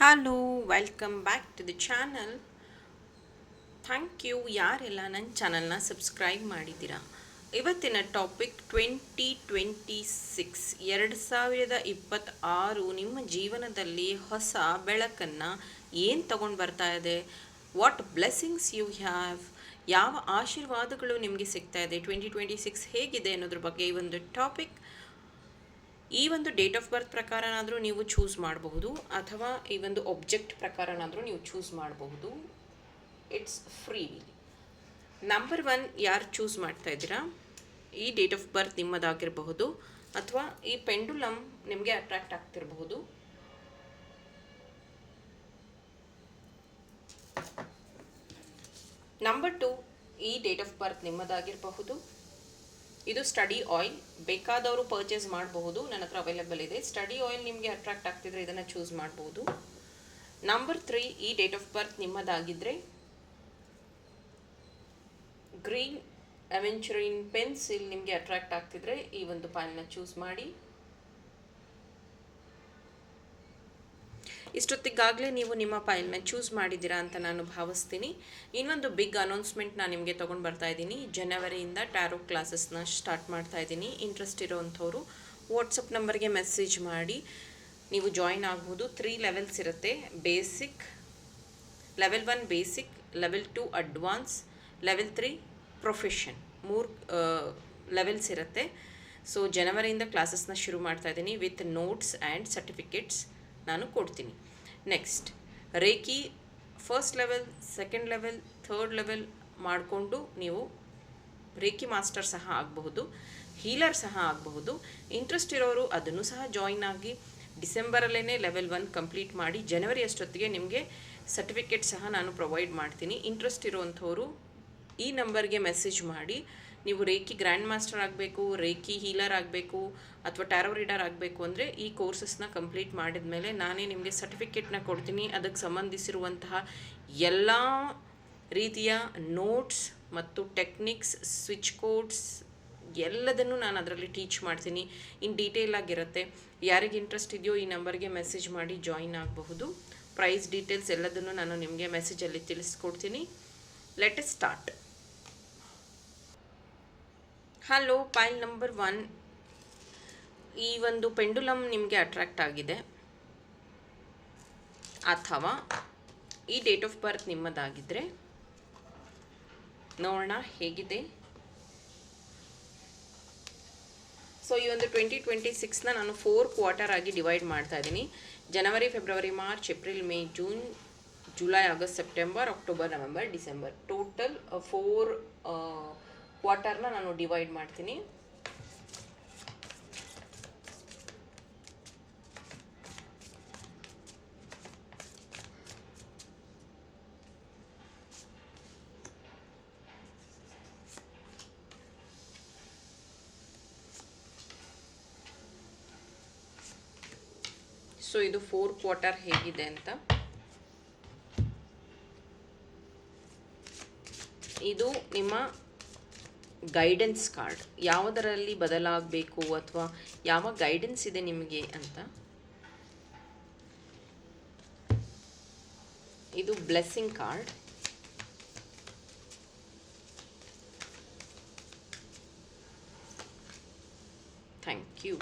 Hello welcome back to the channel thank you ಯಾರೆಲ್ಲ ನನ್ನ ಚಾನಲ್ನ ಸಬ್ಸ್ಕ್ರೈಬ್ ಮಾಡಿದ್ದೀರಾ? ಇವತ್ತಿನ ಟಾಪಿಕ್ ಟ್ವೆಂಟಿ ಟ್ವೆಂಟಿ ಸಿಕ್ಸ್ ಎರಡು ಸಾವಿರದ ಇಪ್ಪತ್ತಾರು ನಿಮ್ಮ ಜೀವನದಲ್ಲಿ ಹೊಸ ಬೆಳಕನ್ನು ಏನು ತಗೊಂಡು ಬರ್ತಾ ಇದೆ? ವಾಟ್ ಬ್ಲೆಸ್ಸಿಂಗ್ಸ್ ಯು ಹ್ಯಾವ್ ಯಾವ ಆಶೀರ್ವಾದಗಳು ನಿಮಗೆ ಸಿಗ್ತಾ ಇದೆ? ಟ್ವೆಂಟಿ ಟ್ವೆಂಟಿ ಸಿಕ್ಸ್ ಹೇಗಿದೆ ಅನ್ನೋದ್ರ ಬಗ್ಗೆ ಈ ಒಂದು ಟಾಪಿಕ್ ಈ ಒಂದು ಡೇಟ್ ಆಫ್ ಬರ್ತ್ ಪ್ರಕಾರನಾದರೂ ನೀವು ಚೂಸ್ ಮಾಡಬಹುದು, ಅಥವಾ ಈ ಒಂದು ಒಬ್ಜೆಕ್ಟ್ ಪ್ರಕಾರನಾದರೂ ನೀವು ಚೂಸ್ ಮಾಡಬಹುದು. ಇಟ್ಸ್ ಫ್ರೀ ನಂಬರ್ ಒನ್ ಯಾರು ಚೂಸ್ ಮಾಡ್ತಾ ಇದ್ದೀರಾ? ಈ ಡೇಟ್ ಆಫ್ ಬರ್ತ್ ನಿಮ್ಮದಾಗಿರಬಹುದು, ಅಥವಾ ಈ ಪೆಂಡುಲಮ್ ನಿಮಗೆ ಅಟ್ರಾಕ್ಟ್ ಆಗ್ತಿರಬಹುದು. ನಂಬರ್ ಟು ಈ ಡೇಟ್ ಆಫ್ ಬರ್ತ್ ನಿಮ್ಮದಾಗಿರಬಹುದು. ಇದು ಸ್ಟಡಿ ಆಯಿಲ್. ಬೇಕಾದವರು ಪರ್ಚೇಸ್ ಮಾಡಬಹುದು. ನನ್ನ ಹತ್ರ ಅವೈಲೇಬಲ್ ಇದೆ. ಸ್ಟಡಿ ಆಯಿಲ್ ನಿಮಗೆ ಅಟ್ರಾಕ್ಟ್ ಆಗ್ತಿದ್ರೆ ಇದನ್ನು ಚೂಸ್ ಮಾಡಬಹುದು. ನಂಬರ್ ತ್ರೀ ಈ ಡೇಟ್ ಆಫ್ ಬರ್ತ್ ನಿಮ್ಮದಾಗಿದ್ದರೆ ಗ್ರೀನ್ ಅವೆಂಚುರಿನ್ ಪೆನ್ಸಿಲ್ ನಿಮಗೆ ಅಟ್ರಾಕ್ಟ್ ಆಗ್ತಿದ್ರೆ ಈ ಒಂದು ಪಾಲನ್ನ ಚೂಸ್ ಮಾಡಿ. ಇಷ್ಟೊತ್ತಿಗಾಗಲೇ ನೀವು ನಿಮ್ಮ ಫೈಲ್ನ ಚೂಸ್ ಮಾಡಿದ್ದೀರಾ ಅಂತ ನಾನು ಭಾವಿಸ್ತೀನಿ. ಇನ್ನೊಂದು ಬಿಗ್ ಅನೌನ್ಸ್ಮೆಂಟ್ ನಾನು ನಿಮಗೆ ತೊಗೊಂಡು ಬರ್ತಾ ಇದ್ದೀನಿ. ಜನವರಿಯಿಂದ ಟ್ಯಾರೋ ಕ್ಲಾಸಸ್ನ ಸ್ಟಾರ್ಟ್ ಮಾಡ್ತಾ ಇದ್ದೀನಿ. ಇಂಟ್ರೆಸ್ಟ್ ಇರೋವಂಥವ್ರು ವಾಟ್ಸಪ್ ನಂಬರ್ಗೆ ಮೆಸೇಜ್ ಮಾಡಿ. ನೀವು ಜಾಯಿನ್ ಆಗ್ಬೋದು. ತ್ರೀ ಲೆವೆಲ್ಸ್ ಇರುತ್ತೆ. Basic level one basic level two advance level three profession ಮೂರು ಲೆವೆಲ್ಸ್ ಇರುತ್ತೆ. ಸೊ ಜನವರಿಯಿಂದ ಕ್ಲಾಸಸ್ನ ಶುರು ಮಾಡ್ತಾ ಇದ್ದೀನಿ. ವಿತ್ ನೋಟ್ಸ್ ಆ್ಯಂಡ್ ಸರ್ಟಿಫಿಕೇಟ್ಸ್ ನಾನು ಕೊಡ್ತೀನಿ. Next reiki first level second level third level ಮಾಡಿಕೊಂಡು ನೀವು ರೇಖಿ ಮಾಸ್ಟರ್ ಸಹ ಆಗಬಹುದು ಹೀಲರ್ ಸಹ ಆಗಬಹುದು. ಇಂಟ್ರೆಸ್ಟ್ ಇರೋರು ಅದನ್ನು ಸಹ ಜಾಯಿನ್ ಆಗಿ ಡಿಸೆಂಬರಲ್ಲೇ ಲೆವೆಲ್ ಒನ್ ಕಂಪ್ಲೀಟ್ ಮಾಡಿ ಜನವರಿ ಅಷ್ಟೊತ್ತಿಗೆ ನಿಮಗೆ ಸರ್ಟಿಫಿಕೇಟ್ ಸಹ ನಾನು ಪ್ರೊವೈಡ್ ಮಾಡ್ತೀನಿ. ಇಂಟ್ರೆಸ್ಟ್ ಇರುವಂಥವರು ಈ ನಂಬರ್ಗೆ ಮೆಸೇಜ್ ಮಾಡಿ ನೀವು ರೇಖಿ ಗ್ರ್ಯಾಂಡ್ ಮಾಸ್ಟರ್ ಆಗಬೇಕು, ರೇಖಿ ಹೀಲರ್ ಆಗಬೇಕು ಅಥವಾ ಟ್ಯಾರೋ ರೀಡರ್ ಆಗಬೇಕು ಅಂದರೆ ಈ ಕೋರ್ಸಸ್ನ ಕಂಪ್ಲೀಟ್ ಮಾಡಿದ ಮೇಲೆ ನಾನೇ ನಿಮಗೆ ಸರ್ಟಿಫಿಕೇಟ್ನ ಕೊಡ್ತೀನಿ. ಅದಕ್ಕೆ ಸಂಬಂಧಿಸಿರುವಂತಹ ಎಲ್ಲ ರೀತಿಯ ನೋಟ್ಸ್ ಮತ್ತು ಟೆಕ್ನಿಕ್ಸ್ ಸ್ವಿಚ್ ಕೋಡ್ಸ್ ಎಲ್ಲದನ್ನು ನಾನು ಅದರಲ್ಲಿ ಟೀಚ್ ಮಾಡ್ತೀನಿ. ಇನ್ ಡೀಟೇಲ್ ಆಗಿರುತ್ತೆ. ಯಾರಿಗೆ ಇಂಟ್ರೆಸ್ಟ್ ಇದೆಯೋ ಈ ನಂಬರ್ಗೆ ಮೆಸೇಜ್ ಮಾಡಿ ಜಾಯಿನ್ ಆಗಬಹುದು. ಪ್ರೈಸ್ ಡೀಟೇಲ್ಸ್ ಎಲ್ಲದನ್ನು ನಾನು ನಿಮಗೆ ಮೆಸೇಜಲ್ಲಿ ತಿಳಿಸ್ಕೊಡ್ತೀನಿ. Let start hello, pile number one. ಈ ಒಂದು ಪೆಂಡುಲಮ್ ನಿಮಗೆ ಅಟ್ರಾಕ್ಟ್ ಆಗಿದೆ. ಅಥವಾ ಈ ಡೇಟ್ ಆಫ್ ಬರ್ತ್ ನಿಮ್ಮದಾಗಿದ್ದರೆ ನೋಡೋಣ ಹೇಗಿದೆ. ಸೊ ಈ ಒಂದು ಟ್ವೆಂಟಿ ಟ್ವೆಂಟಿ ಸಿಕ್ಸ್ನ ನಾನು ಫೋರ್ ಕ್ವಾರ್ಟರ್ ಆಗಿ ಡಿವೈಡ್ ಮಾಡ್ತಾ ಇದ್ದೀನಿ. ಜನವರಿ ಫೆಬ್ರವರಿ March April May June July August September October November ಡಿಸೆಂಬರ್ ಟೋಟಲ್ ಫೋರ್ ಕ್ವಾರ್ಟರ್ನ ನಾನು ಡಿವೈಡ್ ಮಾಡ್ತೀನಿ. ಸೊ ಇದು ಫೋರ್ ಕ್ವಾರ್ಟರ್ ಹೇಗಿದೆ ಅಂತ. ಇದು ನಿಮ್ಮ ಗೈಡೆನ್ಸ್ ಕಾರ್ಡ್ ಯಾವುದರಲ್ಲಿ ಬದಲಾಗಬೇಕು ಅಥವಾ ಯಾವ ಗೈಡೆನ್ಸ್ ಇದೆ ನಿಮಗೆ ಅಂತ? ಇದು blessing card thank you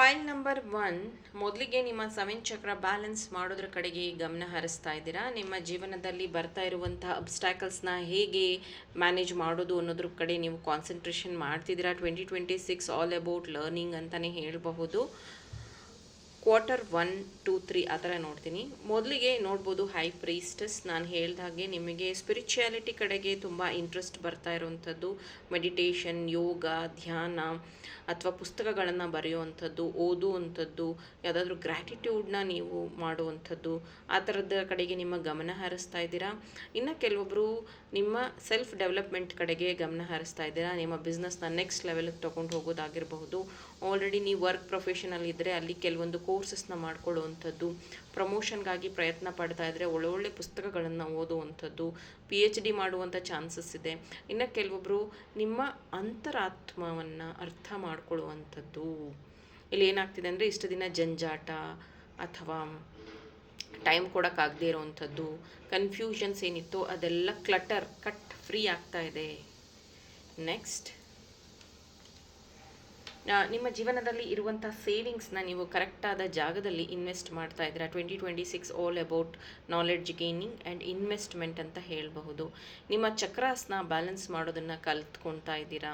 pile number one, ಮೊದಲಿಗೆ ನಿಮ್ಮ ಸೆವೆನ್ ಚಕ್ರ ಬ್ಯಾಲೆನ್ಸ್ ಮಾಡೋದ್ರ ಕಡೆಗೆ ಗಮನ ಹರಿಸ್ತಾ ಇದ್ದೀರಾ? ನಿಮ್ಮ ಜೀವನದಲ್ಲಿ ಬರ್ತಾ ಇರುವಂತಹ ಅಬ್ಸ್ಟ್ಯಾಕಲ್ಸ್ನ ಹೇಗೆ ಮ್ಯಾನೇಜ್ ಮಾಡೋದು ಅನ್ನೋದ್ರ ಕಡೆ ನೀವು ಕಾನ್ಸಂಟ್ರೇಷನ್ ಮಾಡ್ತಿದ್ದೀರಾ? Twenty twenty six all about learning ಅಂತಲೇ ಹೇಳಬಹುದು. ಕ್ವಾರ್ಟರ್ ಒನ್ ಟೂ ತ್ರೀ ಆ ಥರ ನೋಡ್ತೀನಿ. ಮೊದಲಿಗೆ ನೋಡ್ಬೋದು ಹೈ ಪ್ರೀಸ್ಟಸ್ ನಾನು ಹೇಳ್ದಾಗೆ ನಿಮಗೆ ಸ್ಪಿರಿಚುಯಾಲಿಟಿ ಕಡೆಗೆ ತುಂಬ ಇಂಟ್ರೆಸ್ಟ್ ಬರ್ತಾ ಇರುವಂಥದ್ದು ಮೆಡಿಟೇಷನ್ ಯೋಗ, ಧ್ಯಾನ ಅಥವಾ ಪುಸ್ತಕಗಳನ್ನು ಬರೆಯುವಂಥದ್ದು, ಓದುವಂಥದ್ದು, ಯಾವುದಾದ್ರೂ ಗ್ರ್ಯಾಟಿಟ್ಯೂಡ್ನ ನೀವು ಮಾಡುವಂಥದ್ದು ಆ ಥರದ ಕಡೆಗೆ ನಿಮ್ಮ ಗಮನ ಹರಿಸ್ತಾ ಇದ್ದೀರಾ? ಇನ್ನು ಕೆಲವೊಬ್ಬರು ನಿಮ್ಮ ಸೆಲ್ಫ್ ಡೆವಲಪ್ಮೆಂಟ್ ಕಡೆಗೆ ಗಮನ ಹರಿಸ್ತಾ ಇದ್ದೀರಾ? ನಿಮ್ಮ ಬಿಸ್ನೆಸ್ನ ನೆಕ್ಸ್ಟ್ ಲೆವೆಲ್ಗೆ ತೊಗೊಂಡು ಹೋಗೋದಾಗಿರಬಹುದು. ಆಲ್ರೆಡಿ ನೀವು ವರ್ಕ್ ಪ್ರೊಫೆಷನಲ್ ಇದ್ದರೆ ಅಲ್ಲಿ ಕೆಲವೊಂದು ಕೋರ್ಸಸ್ನ ಮಾಡ್ಕೊಳ್ಳುವಂಥದ್ದು ಪ್ರಮೋಷನ್ಗಾಗಿ ಪ್ರಯತ್ನ ಪಡ್ತಾ ಇದ್ದರೆ ಒಳ್ಳೊಳ್ಳೆ ಪುಸ್ತಕಗಳನ್ನು ಓದುವಂಥದ್ದು ಪಿ ಎಚ್ ಡಿ ಮಾಡುವಂಥ ಚಾನ್ಸಸ್ ಇದೆ. ಇನ್ನು ಕೆಲವೊಬ್ಬರು ನಿಮ್ಮ ಅಂತರಾತ್ಮವನ್ನು ಅರ್ಥ ಮಾಡಿಕೊಳ್ಳುವಂಥದ್ದು. ಇಲ್ಲಿ ಏನಾಗ್ತಿದೆ ಅಂದರೆ ಇಷ್ಟು ದಿನ ಜಂಜಾಟ ಅಥವಾ ಟೈಮ್ ಕೊಡೋಕ್ಕಾಗದೇ ಇರೋವಂಥದ್ದು ಕನ್ಫ್ಯೂಷನ್ಸ್ ಏನಿತ್ತು ಅದೆಲ್ಲ ಕ್ಲಟರ್ ಕಟ್ ಫ್ರೀ ಆಗ್ತಾ ಇದೆ. ನೆಕ್ಸ್ಟ್ ನಿಮ್ಮ ಜೀವನದಲ್ಲಿ ಇರುವಂಥ ಸೇವಿಂಗ್ಸ್ನ ನೀವು ಕರೆಕ್ಟಾದ ಜಾಗದಲ್ಲಿ ಇನ್ವೆಸ್ಟ್ ಮಾಡ್ತಾ ಇದ್ದೀರಾ? Twenty twenty six all about knowledge gaining and investment ಅಂತ ಹೇಳಬಹುದು. ನಿಮ್ಮ ಚಕ್ರಾಸ್ನ ಬ್ಯಾಲೆನ್ಸ್ ಮಾಡೋದನ್ನು ಕಲ್ತ್ಕೊಳ್ತಾ ಇದ್ದೀರಾ?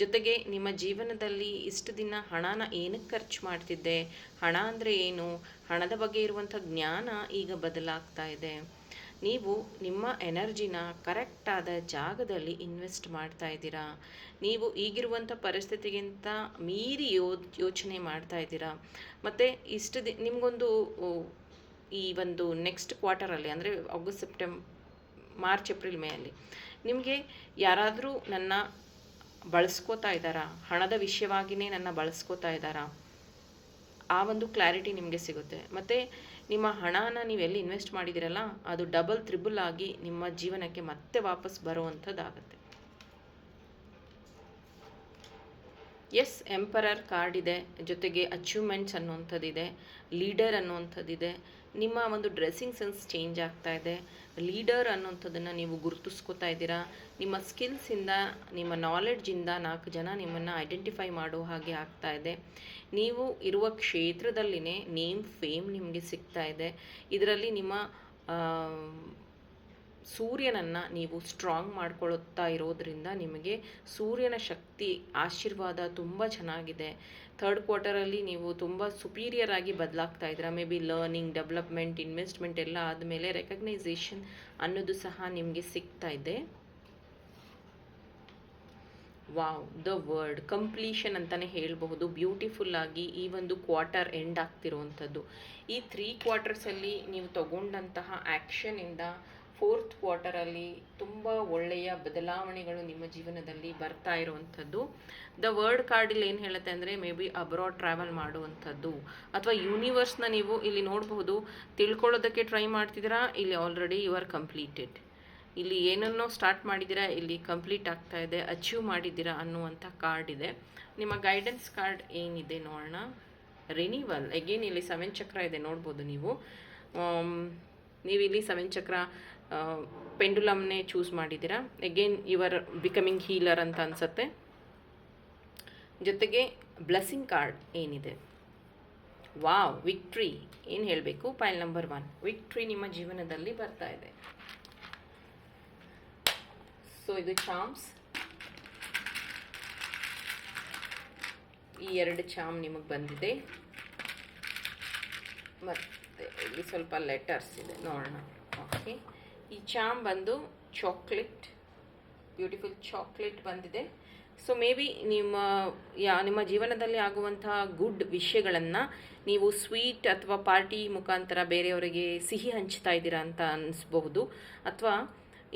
ಜೊತೆಗೆ ನಿಮ್ಮ ಜೀವನದಲ್ಲಿ ಇಷ್ಟು ದಿನ ಹಣನ ಏನಕ್ಕೆ ಖರ್ಚು ಮಾಡ್ತಿದ್ದೆ? ಹಣ ಅಂದರೆ ಏನು? ಹಣದ ಬಗ್ಗೆ ಇರುವಂಥ ಜ್ಞಾನ ಈಗ ಬದಲಾಗ್ತಾ ಇದೆ. ನೀವು ನಿಮ್ಮ ಎನರ್ಜಿನ ಕರೆಕ್ಟಾದ ಜಾಗದಲ್ಲಿ ಇನ್ವೆಸ್ಟ್ ಮಾಡ್ತಾ ಇದ್ದೀರಾ? ನೀವು ಈಗಿರುವಂಥ ಪರಿಸ್ಥಿತಿಗಿಂತ ಮೀರಿ ಯೋ, ಯೋಚನೆ ಮಾಡ್ತಾ ಇದ್ದೀರಾ? ಮತ್ತು ಇಷ್ಟು ದಿ, ನಿಮಗೊಂದು ಈ ಒಂದು ನೆಕ್ಸ್ಟ್ ಕ್ವಾರ್ಟರಲ್ಲಿ ಅಂದರೆ ಆಗಸ್ಟ್ ಸೆಪ್ಟೆಂಬ್ ಮಾರ್ಚ್, ಏಪ್ರಿಲ್, ಮೇ ಅಲ್ಲಿ ನಿಮಗೆ ಯಾರಾದರೂ ನನ್ನ ಬಳಸ್ಕೋತಾ ಇದ್ದಾರಾ? ಹಣದ ವಿಷಯವಾಗಿಯೇ ನನ್ನ ಬಳಸ್ಕೋತಾ ಇದ್ದಾರಾ? ಆ ಒಂದು ಕ್ಲಾರಿಟಿ ನಿಮಗೆ ಸಿಗುತ್ತೆ. ಮತ್ತು ನಿಮ್ಮ ಹಣನ ನೀವು ಎಲ್ಲಿ ಇನ್ವೆಸ್ಟ್ ಮಾಡಿದ್ದೀರಲ್ಲ ಅದು ಡಬಲ್, ತ್ರಿಬಲ್ ಆಗಿ ನಿಮ್ಮ ಜೀವನಕ್ಕೆ ಮತ್ತೆ ವಾಪಸ್ ಬರುವಂಥದ್ದಾಗುತ್ತೆ. ಎಸ್ ಎಂಪರರ್ ಕಾರ್ಡ್ ಇದೆ, ಜೊತೆಗೆ ಅಚೀವ್ಮೆಂಟ್ಸ್ ಅನ್ನುವಂಥದ್ದಿದೆ ಲೀಡರ್ ಅನ್ನುವಂಥದ್ದಿದೆ, ನಿಮ್ಮ ಒಂದು ಡ್ರೆಸ್ಸಿಂಗ್ ಸೆನ್ಸ್ ಚೇಂಜ್ ಆಗ್ತಾ ಇದೆ ಲೀಡರ್ ಅನ್ನೋಂಥದ್ದನ್ನು ನೀವು ಗುರುತಿಸ್ಕೋತಾ ಇದ್ದೀರಾ? ನಿಮ್ಮ ಸ್ಕಿಲ್ಸಿಂದ ನಿಮ್ಮ ನಾಲೆಡ್ಜಿಂದ ನಾಲ್ಕು ಜನ ನಿಮ್ಮನ್ನು ಐಡೆಂಟಿಫೈ ಮಾಡೋ ಹಾಗೆ ಆಗ್ತಾ ಇದೆ. ನೀವು ಇರುವ ಕ್ಷೇತ್ರದಲ್ಲಿನೇ ನೇಮ್ ಫೇಮ್ ನಿಮಗೆ ಸಿಗ್ತಾ ಇದೆ. ಇದರಲ್ಲಿ ನಿಮ್ಮ ಸೂರ್ಯನನ್ನು ನೀವು ಸ್ಟ್ರಾಂಗ್ ಮಾಡ್ಕೊಳ್ಳುತ್ತಾ ಇರೋದ್ರಿಂದ ನಿಮಗೆ ಸೂರ್ಯನ ಶಕ್ತಿ, ಆಶೀರ್ವಾದ ತುಂಬ ಚೆನ್ನಾಗಿದೆ. ಥರ್ಡ್ ಕ್ವಾರ್ಟರಲ್ಲಿ ನೀವು ತುಂಬ ಸುಪೀರಿಯರ್ ಆಗಿ ಬದಲಾಗ್ತಾ ಇದ್ದೀರಾ. May be learning development investment ಎಲ್ಲ ಆದಮೇಲೆ ರೆಕಗ್ನೈಸೇಷನ್ ಅನ್ನೋದು ಸಹ ನಿಮಗೆ ಸಿಗ್ತಾ ಇದೆ. ವಾವ್ ದ ವರ್ಡ್ ಕಂಪ್ಲೀಷನ್ ಅಂತಲೇ ಹೇಳಬಹುದು. ಬ್ಯೂಟಿಫುಲ್ ಆಗಿ ಈ ಒಂದು ಕ್ವಾರ್ಟರ್ ಎಂಡ್ ಆಗ್ತಿರುವಂಥದ್ದು ಈ ತ್ರೀ ಕ್ವಾರ್ಟರ್ಸಲ್ಲಿ ನೀವು ತಗೊಂಡಂತಹ ಆ್ಯಕ್ಷನಿಂದ ಫೋರ್ತ್ ಕ್ವಾರ್ಟರಲ್ಲಿ ತುಂಬ ಒಳ್ಳೆಯ ಬದಲಾವಣೆಗಳು ನಿಮ್ಮ ಜೀವನದಲ್ಲಿ ಬರ್ತಾ ಇರುವಂಥದ್ದು. ದ ವರ್ಡ್ ಕಾರ್ಡಲ್ಲಿ ಏನು ಹೇಳುತ್ತೆ ಅಂದರೆ ಮೇ ಬಿ ಅಬ್ರಾಡ್ ಟ್ರಾವೆಲ್ ಮಾಡುವಂಥದ್ದು. ಅಥವಾ ಯೂನಿವರ್ಸ್ನ ನೀವು ಇಲ್ಲಿ ನೋಡಬಹುದು. ತಿಳ್ಕೊಳ್ಳೋದಕ್ಕೆ ಟ್ರೈ ಮಾಡ್ತಿದ್ದೀರಾ? ಇಲ್ಲಿ ಆಲ್ರೆಡಿ ಯು ಆರ್ ಕಂಪ್ಲೀಟೆಡ್ ಇಲ್ಲಿ ಏನನ್ನೋ ಸ್ಟಾರ್ಟ್ ಮಾಡಿದ್ದೀರಾ? ಇಲ್ಲಿ ಕಂಪ್ಲೀಟ್ ಆಗ್ತಾ ಇದೆ ಅಚೀವ್ ಮಾಡಿದ್ದೀರಾ ಅನ್ನುವಂಥ ಕಾರ್ಡ್ ಇದೆ. ನಿಮ್ಮ ಗೈಡೆನ್ಸ್ ಕಾರ್ಡ್ ಏನಿದೆ ನೋಡೋಣ. ರಿನಿವಲ್ ಅಗೇನ್ ಇಲ್ಲಿ ಸೆವೆನ್ ಚಕ್ರ ಇದೆ, ನೋಡ್ಬೋದು ನೀವು. ನೀವಿಲ್ಲಿ ನೀವು ಇಲ್ಲಿ ಸೆವೆನ್ ಚಕ್ರ ಪೆಂಡುಲಮ್ನೇ ಚೂಸ್ ಮಾಡಿದ್ದೀರಾ? ಅಗೇನ್ ಯುವರ್ ಬಿಕಮಿಂಗ್ ಹೀಲರ್ ಅಂತ ಅನಿಸುತ್ತೆ. ಜೊತೆಗೆ ಬ್ಲೆಸ್ಸಿಂಗ್ ಕಾರ್ಡ್ ಏನಿದೆ? ವಾವ್ ವಿಕ್ಟ್ರಿ ಏನು ಹೇಳಬೇಕು? ಪೈಲ್ ನಂಬರ್ ಒನ್ ವಿಕ್ಟ್ರಿ ನಿಮ್ಮ ಜೀವನದಲ್ಲಿ ಬರ್ತಾ ಇದೆ. ಸೊ ಇದು ಚಾಮ್ಸ್ ಈ ಎರಡು ಚಾಮ್ ನಿಮಗೆ ಬಂದಿದೆ. ಮತ್ತು ಇಲ್ಲಿ ಸ್ವಲ್ಪ ಲೆಟರ್ಸ್ ಇದೆ. ನೋಡೋಣ. ಓಕೆ ಈ ಚಾಮ್ ಬಂದು ಚಾಕ್ಲೇಟ್ ಬ್ಯೂಟಿಫುಲ್ ಚಾಕ್ಲೇಟ್ ಬಂದಿದೆ. ಸೊ ಮೇ ಬಿ ನಿಮ್ಮ, ಯಾ, ನಿಮ್ಮ ಜೀವನದಲ್ಲಿ ಆಗುವಂತಹ ಗುಡ್ ವಿಷಯಗಳನ್ನು ನೀವು ಸ್ವೀಟ್ ಅಥವಾ ಪಾರ್ಟಿ ಮುಖಾಂತರ ಬೇರೆಯವರಿಗೆ ಸಿಹಿ ಹಂಚ್ತಾ ಇದ್ದೀರಾ ಅಂತ ಅನ್ನಿಸ್ಬಹುದು ಅಥವಾ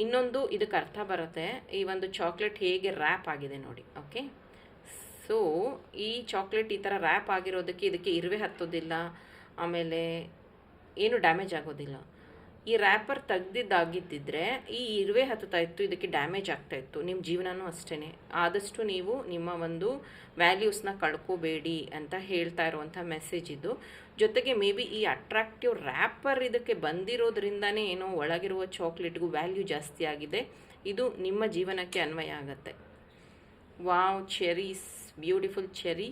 ಇನ್ನೊಂದು ಇದಕ್ಕೆ ಅರ್ಥ ಬರುತ್ತೆ. ಈ ಒಂದು ಚಾಕ್ಲೇಟ್ ಹೇಗೆ ರ್ಯಾಪ್ ಆಗಿದೆ ನೋಡಿ ಓಕೆ ಸೊ ಈ ಚಾಕ್ಲೇಟ್ ಈ ಥರ ರ್ಯಾಪ್ ಆಗಿರೋದಕ್ಕೆ ಇದಕ್ಕೆ ಇರುವೆ ಹತ್ತೋದಿಲ್ಲ, ಆಮೇಲೆ ಏನು ಡ್ಯಾಮೇಜ್ ಆಗೋದಿಲ್ಲ. ಈ ರ್ಯಾಪರ್ ತೆಗ್ದಿದ್ದಾಗಿದ್ದಿದ್ರೆ ಈ ಇರುವೆ ಹತ್ತುತ್ತಾ ಇತ್ತು, ಇದಕ್ಕೆ ಡ್ಯಾಮೇಜ್ ಆಗ್ತಾ ಇತ್ತು. ನಿಮ್ಮ ಜೀವನನೂ ಅಷ್ಟೇ ಆದಷ್ಟು ನೀವು ನಿಮ್ಮ ಒಂದು ವ್ಯಾಲ್ಯೂಸ್ನ ಕಳ್ಕೋಬೇಡಿ ಅಂತ ಹೇಳ್ತಾ ಇರುವಂಥ ಮೆಸೇಜ್ ಇದು. ಜೊತೆಗೆ ಮೇ ಬಿ ಈ ಅಟ್ರಾಕ್ಟಿವ್ ರ್ಯಾಪರ್ ಇದಕ್ಕೆ ಬಂದಿರೋದ್ರಿಂದನೇ ಏನೋ ಒಳಗಿರುವ ಚಾಕ್ಲೇಟ್ಗೂ ವ್ಯಾಲ್ಯೂ ಜಾಸ್ತಿ ಆಗಿದೆ. ಇದು ನಿಮ್ಮ ಜೀವನಕ್ಕೆ ಅನ್ವಯ ಆಗುತ್ತೆ. Wow cherries beautiful cherry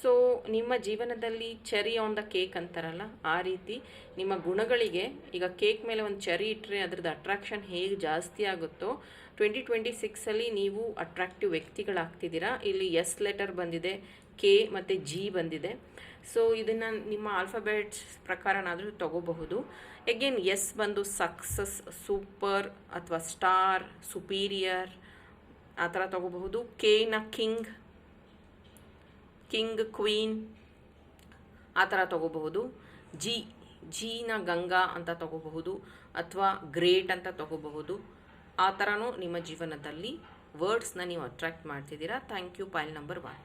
so ನಿಮ್ಮ ಜೀವನದಲ್ಲಿ ಚೆರಿ ಆನ್ ದ ಕೇಕ್ ಅಂತಾರಲ್ಲ, ಆ ರೀತಿ ನಿಮ್ಮ ಗುಣಗಳಿಗೆ ಈಗ ಕೇಕ್ ಮೇಲೆ ಒಂದು ಚೆರಿ ಇಟ್ಟರೆ ಅದ್ರದ್ದು ಅಟ್ರಾಕ್ಷನ್ ಹೇಗೆ ಜಾಸ್ತಿ ಆಗುತ್ತೋ ಟ್ವೆಂಟಿ ಟ್ವೆಂಟಿ ಸಿಕ್ಸಲ್ಲಿ ನೀವು ಅಟ್ರಾಕ್ಟಿವ್ ವ್ಯಕ್ತಿಗಳಾಗ್ತಿದ್ದೀರಾ? ಇಲ್ಲಿ ಎಸ್ ಲೆಟರ್ ಬಂದಿದೆ ಕೆ ಮತ್ತು ಜಿ ಬಂದಿದೆ. ಸೊ ಇದನ್ನು ನಿಮ್ಮ ಆಲ್ಫಾಬೆಟ್ಸ್ ಪ್ರಕಾರನಾದರೂ ತಗೋಬಹುದು. ಎಗೇನ್ ಎಸ್ ಬಂದು ಸಕ್ಸಸ್ ಸೂಪರ್ ಅಥವಾ ಸ್ಟಾರ್ ಸುಪೀರಿಯರ್ ಆ ಥರ ತಗೋಬಹುದು. ಕೆನ ಕಿಂಗ್ ಕಿಂಗ್, ಕ್ವೀನ್ ಆ ಥರ ತಗೋಬಹುದು. ಜಿ, ಜೀನ ಗಂಗಾ ಅಂತ ತಗೋಬಹುದು ಅಥವಾ ಗ್ರೇಟ್ ಅಂತ ತಗೋಬಹುದು. ಆ ಥರನೂ ನಿಮ್ಮ ಜೀವನದಲ್ಲಿ ವರ್ಡ್ಸ್ನ ನೀವು ಅಟ್ರಾಕ್ಟ್ ಮಾಡ್ತಿದ್ದೀರಾ? Thank you. Pile number one.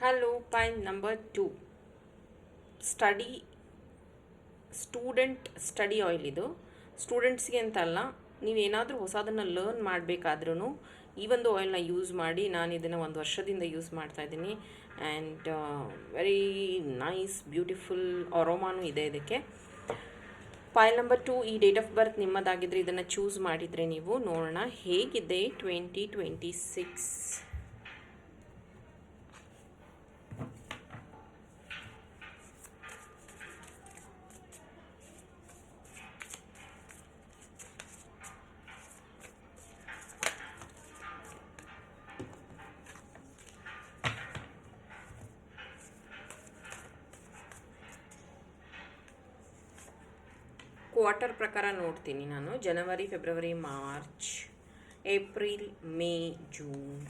Hello, pile number two. Study, student study oil ಇದು. ಸ್ಟೂಡೆಂಟ್ಸ್ಗೆ ಅಂತ ಅಲ್ಲ, ನೀವೇನಾದರೂ ಹೊಸದನ್ನು ಲರ್ನ್ ಮಾಡಬೇಕಾದ್ರೂ ಈ ಒಂದು ಆಯಿಲ್ನ ಯೂಸ್ ಮಾಡಿ ನಾನು ಇದನ್ನು ಒಂದು ವರ್ಷದಿಂದ ಯೂಸ್ ಮಾಡ್ತಾ ಇದ್ದೀನಿ. ಆ್ಯಂಡ್ ವೆರಿ ನೈಸ್ ಬ್ಯೂಟಿಫುಲ್ ಅರೋಮಾನು ಇದೆ ಇದಕ್ಕೆ. ಫೈಲ್ ನಂಬರ್ ಟು ಈ ಡೇಟ್ ಆಫ್ ಬರ್ತ್ ನಿಮ್ಮದಾಗಿದ್ದರೆ ಇದನ್ನು ಚೂಸ್ ಮಾಡಿದರೆ ನೀವು ನೋಡೋಣ ಹೇಗಿದೆ ಟ್ವೆಂಟಿ ಟ್ವೆಂಟಿ ಸಿಕ್ಸ್ ಕ್ವಾರ್ಟರ್ ಪ್ರಕಾರ ನೋಡ್ತೀನಿ ನಾನು. ಜನವರಿ ಫೆಬ್ರವರಿ ಮಾರ್ಚ್ ಏಪ್ರಿಲ್ ಮೇ ಜೂನ್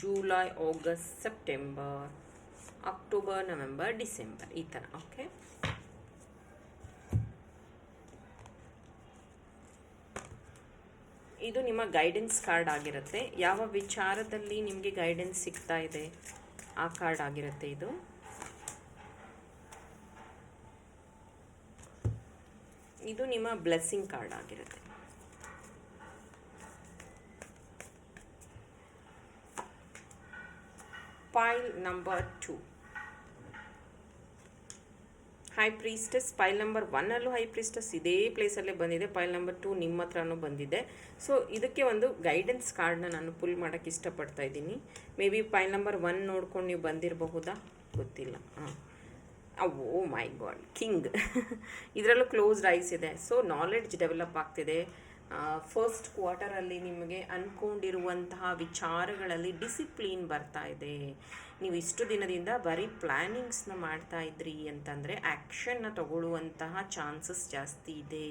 ಜೂಲೈ ಆಗಸ್ಟ್ ಸೆಪ್ಟೆಂಬರ್ ಅಕ್ಟೋಬರ್ ನವೆಂಬರ್ ಡಿಸೆಂಬರ್ ಈ ಥರ ಓಕೆ ಇದು ನಿಮ್ಮ ಗೈಡೆನ್ಸ್ ಕಾರ್ಡ್ ಆಗಿರುತ್ತೆ. ಯಾವ ವಿಚಾರದಲ್ಲಿ ನಿಮಗೆ ಗೈಡೆನ್ಸ್ ಸಿಗ್ತಾ ಇದೆ? ಆ ಕಾರ್ಡ್ ಆಗಿರುತ್ತೆ ಇದು. ಇದು ನಿಮ್ಮ ಬ್ಲೆಸ್ಸಿಂಗ್ ಕಾರ್ಡ್ ಆಗಿರುತ್ತೆ. Pile number two high priestess pile number ಒನ್ನಲ್ಲೂ high priestess ಇದೇ ಪ್ಲೇಸಲ್ಲೇ ಬಂದಿದೆ. ಪೈಲ್ ನಂಬರ್ ಟು ನಿಮ್ಮ ಹತ್ರನೂ ಬಂದಿದೆ. ಸೊ ಇದಕ್ಕೆ ಒಂದು ಗೈಡೆನ್ಸ್ ಕಾರ್ಡ್ನ ನಾನು ಪುಲ್ ಮಾಡೋಕ್ಕೆ ಇಷ್ಟಪಡ್ತಾ ಇದ್ದೀನಿ. Maybe pile number one ನೋಡ್ಕೊಂಡು ನೀವು ಬಂದಿರಬಹುದಾ? ಗೊತ್ತಿಲ್ಲ. ಹಾಂ. ಓ ಮೈ ಗಾಡ್ ಕಿಂಗ್ ಇದರಲ್ಲೂ ಕ್ಲೋಸ್ಡ್ ಐಸ್ ಇದೆ. ಸೊ ನಾಲೆಡ್ಜ್ ಡೆವಲಪ್ ಆಗ್ತಿದೆ. ಫಸ್ಟ್ ಕ್ವಾರ್ಟರಲ್ಲಿ ನಿಮಗೆ ಅಂದ್ಕೊಂಡಿರುವಂತಹ ವಿಚಾರಗಳಲ್ಲಿ ಡಿಸಿಪ್ಲೀನ್ ಬರ್ತಾ ಇದೆ. ನೀವು ಇಷ್ಟು ದಿನದಿಂದ ಬರೀ ಪ್ಲ್ಯಾನಿಂಗ್ಸ್ನ ಮಾಡ್ತಾ ಇದ್ರಿ ಅಂತಂದರೆ ಆ್ಯಕ್ಷನ್ನ ತಗೊಳ್ಳುವಂತಹ ಚಾನ್ಸಸ್ ಜಾಸ್ತಿ ಇದೆ.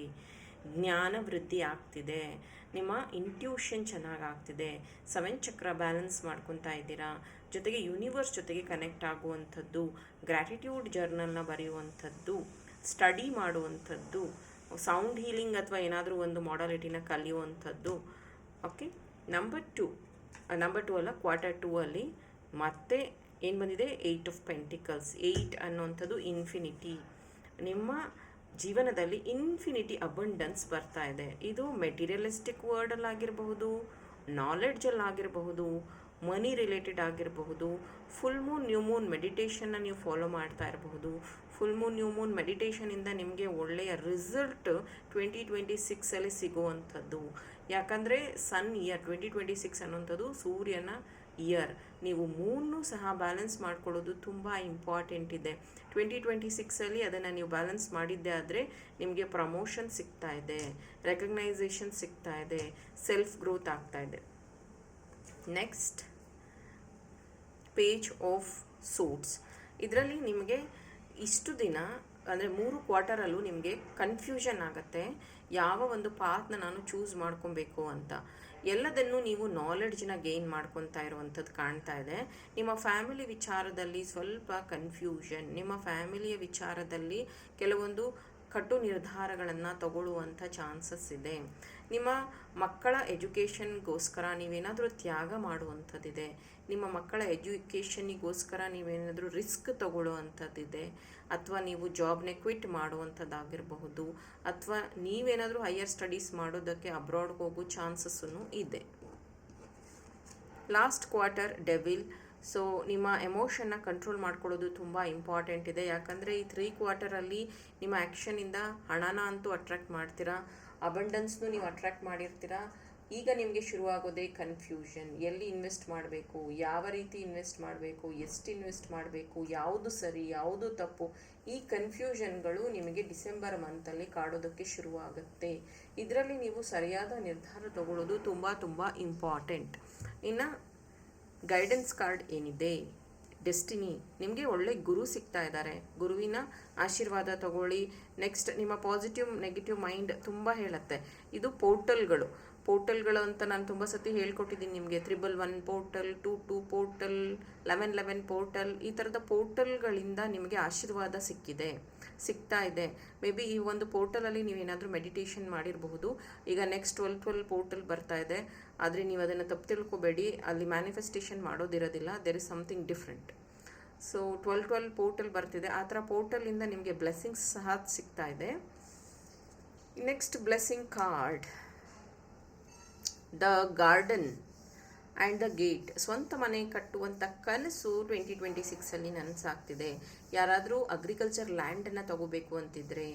ಜ್ಞಾನ ವೃದ್ಧಿ ಆಗ್ತಿದೆ. ನಿಮ್ಮ ಇಂಟ್ಯೂಷನ್ ಚೆನ್ನಾಗಾಗ್ತಿದೆ ಸೆವೆನ್ ಚಕ್ರ ಬ್ಯಾಲೆನ್ಸ್ ಮಾಡ್ಕೊತಾ ಇದ್ದೀರಾ. ಜೊತೆಗೆ ಯೂನಿವರ್ಸ್ ಜೊತೆಗೆ ಕನೆಕ್ಟ್ ಆಗುವಂಥದ್ದು ಗ್ರ್ಯಾಟಿಟ್ಯೂಡ್ ಜರ್ನಲ್ನ ಬರೆಯುವಂಥದ್ದು ಸ್ಟಡಿ ಮಾಡುವಂಥದ್ದು ಸೌಂಡ್ ಹೀಲಿಂಗ್ ಅಥವಾ ಏನಾದರೂ ಒಂದು ಮಾಡಾಲಿಟಿನ ಕಲಿಯುವಂಥದ್ದು. Okay number two number two ಅಲ್ಲ ಕ್ವಾರ್ಟರ್ ಟೂ ಅಲ್ಲಿ ಮತ್ತೆ ಏನು ಬಂದಿದೆ? ಏಯ್ಟ್ ಆಫ್ ಪೆಂಟಿಕಲ್ಸ್ ಏಯ್ಟ್ ಅನ್ನುವಂಥದ್ದು ಇನ್ಫಿನಿಟಿ ನಿಮ್ಮ ಜೀವನದಲ್ಲಿ ಇನ್ಫಿನಿಟಿ ಅಬಂಡನ್ಸ್ ಬರ್ತಾ ಇದೆ. ಇದು ಮೆಟೀರಿಯಲಿಸ್ಟಿಕ್ ವರ್ಡಲ್ಲಿ ಆಗಿರಬಹುದು ನಾಲೆಡ್ಜಲ್ಲಿ ಆಗಿರಬಹುದು ಮನಿ ರಿಲೇಟೆಡ್ ಆಗಿರಬಹುದು ಫುಲ್ ಮೂನ್ ನ್ಯೂ ಮೂನ್ ಮೆಡಿಟೇಷನ್ನ ನೀವು ಫಾಲೋ ಮಾಡ್ತಾ ಇರಬಹುದು. ಫುಲ್ ಮೂನ್ ನ್ಯೂ ಮೂನ್ ಮೆಡಿಟೇಷನಿಂದ ನಿಮಗೆ ಒಳ್ಳೆಯ ರಿಸಲ್ಟ್ ಟ್ವೆಂಟಿ ಟ್ವೆಂಟಿ ಸಿಕ್ಸಲ್ಲಿ ಸಿಗುವಂಥದ್ದು. ಯಾಕಂದರೆ sun year twenty twenty six ಅನ್ನೋಂಥದ್ದು ಸೂರ್ಯನ ಇಯರ್ ನೀವು ಮೂರನ್ನು ಸಹ ಬ್ಯಾಲೆನ್ಸ್ ಮಾಡ್ಕೊಳ್ಳೋದು ತುಂಬ ಇಂಪಾರ್ಟೆಂಟ್ ಇದೆ. ಟ್ವೆಂಟಿ ಟ್ವೆಂಟಿ ಸಿಕ್ಸಲ್ಲಿ ಅದನ್ನು ನೀವು ಬ್ಯಾಲೆನ್ಸ್ ಮಾಡಿದ್ದೆ ಆದರೆ ನಿಮಗೆ ಪ್ರಮೋಷನ್ ಸಿಗ್ತಾ ಇದೆ ರೆಕಗ್ನೈಸೇಷನ್ ಸಿಗ್ತಾ ಇದೆ ಸೆಲ್ಫ್ ಗ್ರೋತ್ ಆಗ್ತಾ ಇದೆ. ನೆಕ್ಸ್ಟ್ ಪೇಜ್ ಆಫ್ ಸೂಟ್ಸ್ ಇದರಲ್ಲಿ ನಿಮಗೆ ಇಷ್ಟು ದಿನ, ಅಂದರೆ ಮೂರು ಕ್ವಾರ್ಟರಲ್ಲೂ ನಿಮಗೆ ಕನ್ಫ್ಯೂಷನ್ ಆಗುತ್ತೆ. ಯಾವ ಒಂದು ಪಾತ್ನ ನಾನು ಚೂಸ್ ಮಾಡ್ಕೊಬೇಕು ಅಂತ. ಎಲ್ಲದನ್ನು ನೀವು ನಾಲೆಡ್ಜ್ನ ಗೇನ್ ಮಾಡ್ಕೊತಾ ಇರುವಂಥದ್ದು ಕಾಣ್ತಾ ಇದೆ. ನಿಮ್ಮ ಫ್ಯಾಮಿಲಿ ವಿಚಾರದಲ್ಲಿ ಸ್ವಲ್ಪ ಕನ್ಫ್ಯೂಷನ್ ನಿಮ್ಮ ಫ್ಯಾಮಿಲಿಯ ವಿಚಾರದಲ್ಲಿ ಕೆಲವೊಂದು ಕಟ್ಟು ನಿರ್ಧಾರಗಳನ್ನು ತಗೊಳ್ಳುವಂಥ ಚಾನ್ಸಸ್ ಇದೆ. ನಿಮ್ಮ ಮಕ್ಕಳ ಎಜುಕೇಷನ್ಗೋಸ್ಕರ ನೀವೇನಾದರೂ ತ್ಯಾಗ ಮಾಡುವಂಥದ್ದಿದೆ. ನಿಮ್ಮ ಮಕ್ಕಳ ಎಜುಕೇಷನಿಗೋಸ್ಕರ ನೀವೇನಾದರೂ ರಿಸ್ಕ್ ತಗೊಳ್ಳುವಂಥದ್ದಿದೆ. ಅಥವಾ ನೀವು ಜಾಬ್ನೇ ಕ್ವಿಟ್ ಮಾಡುವಂಥದ್ದಾಗಿರಬಹುದು. ಅಥವಾ ನೀವೇನಾದರೂ ಹೈಯರ್ ಸ್ಟಡೀಸ್ ಮಾಡೋದಕ್ಕೆ ಅಬ್ರಾಡ್ಗೆ ಹೋಗೋ ಚಾನ್ಸಸ್ಸೂ ಇದೆ. ಲಾಸ್ಟ್ ಕ್ವಾರ್ಟರ್ ಡೆವಿಲ್ ಸೊ ನಿಮ್ಮ ಎಮೋಷನ್ನ ಕಂಟ್ರೋಲ್ ಮಾಡ್ಕೊಳ್ಳೋದು ತುಂಬ ಇಂಪಾರ್ಟೆಂಟ್ ಇದೆ. ಯಾಕಂದರೆ ಈ ತ್ರೀ ಕ್ವಾರ್ಟರಲ್ಲಿ ನಿಮ್ಮ ಆ್ಯಕ್ಷನಿಂದ ಹಣನ ಅಂತೂ ಅಟ್ರ್ಯಾಕ್ಟ್ ಮಾಡ್ತೀರಾ? ಅಬಂಡನ್ಸ್ನು ನೀವು ಅಟ್ರ್ಯಾಕ್ಟ್ ಮಾಡಿರ್ತೀರಾ? ಈಗ ನಿಮಗೆ ಶುರುವಾಗೋದೇ ಕನ್ಫ್ಯೂಷನ್ ಎಲ್ಲಿ ಇನ್ವೆಸ್ಟ್ ಮಾಡಬೇಕು? ಯಾವ ರೀತಿ ಇನ್ವೆಸ್ಟ್ ಮಾಡಬೇಕು? ಎಷ್ಟು ಇನ್ವೆಸ್ಟ್ ಮಾಡಬೇಕು? ಯಾವುದು ಸರಿ, ಯಾವುದು ತಪ್ಪು? ಈ ಕನ್ಫ್ಯೂಷನ್ಗಳು ನಿಮಗೆ ಡಿಸೆಂಬರ್ ಮಂತಲ್ಲಿ ಕಾಡೋದಕ್ಕೆ ಶುರುವಾಗುತ್ತೆ. ಇದರಲ್ಲಿ ನೀವು ಸರಿಯಾದ ನಿರ್ಧಾರ ತಗೊಳ್ಳೋದು ತುಂಬ ತುಂಬ ಇಂಪಾರ್ಟೆಂಟ್ ಇನ್ನು ಗೈಡೆನ್ಸ್ ಕಾರ್ಡ್ ಏನಿದೆ? ಡೆಸ್ಟಿನಿ, ನಿಮಗೆ ಒಳ್ಳೆ ಗುರು ಸಿಗ್ತಾ ಇದ್ದಾರೆ ಗುರುವಿನ ಆಶೀರ್ವಾದ ತಗೊಳ್ಳಿ. ನೆಕ್ಸ್ಟ್ ನಿಮ್ಮ ಪಾಸಿಟಿವ್, ನೆಗೆಟಿವ್ ಮೈಂಡ್ ತುಂಬ ಹೇಳುತ್ತೆ. ಇದು ಪೋರ್ಟಲ್ಗಳು. ಪೋರ್ಟಲ್ಗಳು ಅಂತ ನಾನು ತುಂಬ ಸತಿ ಹೇಳ್ಕೊಟ್ಟಿದ್ದೀನಿ ನಿಮಗೆ. Triple one portal, two two portal, eleven eleven portal, ಈ ಥರದ ಪೋರ್ಟಲ್ಗಳಿಂದ ನಿಮಗೆ ಆಶೀರ್ವಾದ ಸಿಕ್ಕಿದೆ. ಸಿಗ್ತಾ ಇದೆ. ಮೇ ಬಿ ಈ ಒಂದು ಪೋರ್ಟಲಲ್ಲಿ ನೀವೇನಾದರೂ ಮೆಡಿಟೇಷನ್ ಮಾಡಿರಬಹುದು. ಈಗ ನೆಕ್ಸ್ಟ್ ಟ್ವೆಲ್ ಟ್ವೆಲ್ ಪೋರ್ಟಲ್ ಬರ್ತಾ ಇದೆ. ಆದರೆ ನೀವು ಅದನ್ನು ತಪ್ಪು ತಿಳ್ಕೊಬೇಡಿ. ಅಲ್ಲಿ manifestation ಮಾಡೋದಿರೋದಿಲ್ಲ. There is something different so twelve twelve portal ಬರ್ತಿದೆ. ಆ ಥರ ಪೋರ್ಟಲಿಂದ ನಿಮಗೆ ಬ್ಲೆಸ್ಸಿಂಗ್ಸ್ ಸಹ ಸಿಗ್ತಾ ಇದೆ. Next blessing card the garden and the gate ಸ್ವಂತ ಮನೆ ಕಟ್ಟುವಂಥ ಕನಸು ಟ್ವೆಂಟಿ ಟ್ವೆಂಟಿ ಸಿಕ್ಸಲ್ಲಿ ನನಸಾಗ್ತಿದೆ. ಯಾರಾದರೂ ಅಗ್ರಿಕಲ್ಚರ್ ಲ್ಯಾಂಡನ್ನು ತಗೋಬೇಕು ಅಂತಿದ್ರೆ